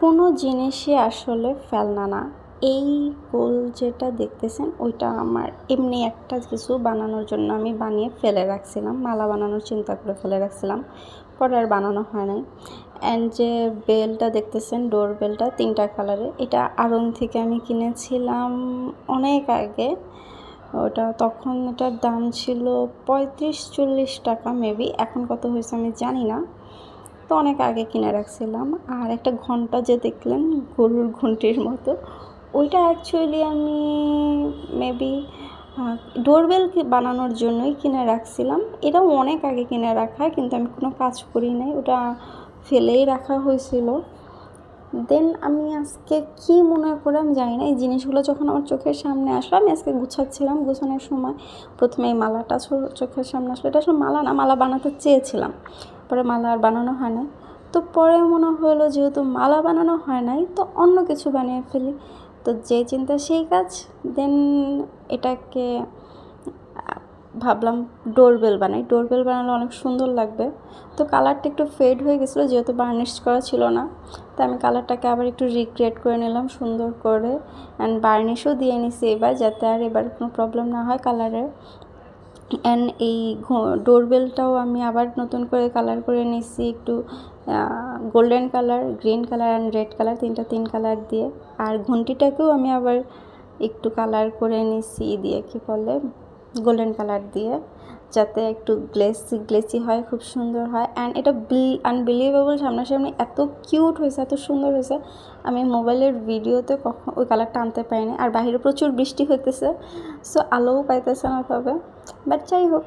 কোনো জিনিসই আসলে ফেলনা না। এই গোল যেটা দেখতেছেন, ওইটা আমার এমনি একটা কিছু বানানোর জন্য আমি বানিয়ে ফেলে রাখছিলাম, মালা বানানোর চিন্তা করে ফেলে রাখছিলাম। পরে আর বানানো হয় নাই। অ্যান্ড যে বেলটা দেখতেছেন, ডোর বেলটা তিনটা কালারে এটা আড়ং থেকে আমি কিনেছিলাম অনেক আগে। ওটা তখন এটার দাম ছিল পঁয়ত্রিশ চল্লিশ টাকা মেবি এখন কত হয়েছে আমি জানি না। তো অনেক আগে কিনে রাখছিলাম। আর একটা ঘণ্টা যে দেখলেন, গরুর ঘন্টির মতো, ওইটা অ্যাকচুয়ালি আমি মেবি ডোরবেল বানানোর জন্যই কিনে রাখছিলাম। এটাও অনেক আগে কিনে রাখা, কিন্তু আমি কোনো কাজ করি নাই। ওটা ফেলেই রাখা হয়েছিল। দেন আমি আজকে কি মনে করে আমি জানি না। এই জিনিসগুলো যখন আমার চোখের সামনে আসলো, আমি আজকে গুছাচ্ছিলাম। গুছানোর সময় প্রথমে এই মালাটা চোখের সামনে আসলো। এটা আসলে মালা না, মালা বানাতে চেয়েছিলাম। পরে মালা আর বানানো হয় না তো পরে মনে হলো যেহেতু মালা বানানো হয় নাই, তো অন্য কিছু বানিয়ে ফেলি। তো যে চিন্তা সেই কাজ। দেন এটাকে ভাবলাম ডোরবেল বানাই। ডোরবেল বানালে অনেক সুন্দর লাগবে। তো কালারটা একটু ফেড হয়ে গেছিল, যেহেতু বার্নিশ করা ছিল না। তো আমি কালারটাকে আবার একটু রিক্রিয়েট করে নিলাম সুন্দর করে। অ্যান্ড বার্নিশও দিয়ে নিছি এবার, যাতে আর এবার কোনো প্রবলেম না হয় কালারের অ্যান্ড এই ডোরবেলটাও আমি আবার নতুন করে কালার করে নিছি একটু golden colour green colour and red colour তিনটা তিন কালার দিয়ে। আর ঘন্টিটাকেও আমি আবার একটু কালার করে নিছি, দিয়ে কি বলে? গোল্ডেন কালার দিয়ে, যাতে একটু গ্লেসি গ্লেসি হয়, খুব সুন্দর হয়। অ্যান্ড এটা বিল আনবিলিভেবল সামনাসামনি এত কিউট হয়েছে, এত সুন্দর হয়েছে। আমি মোবাইলের ভিডিওতে কখন ওই কালারটা আনতে পারিনি। আর বাইরে প্রচুর বৃষ্টি হইতেছে সো আলোও পাইতেছে না তবে বাট যাই হোক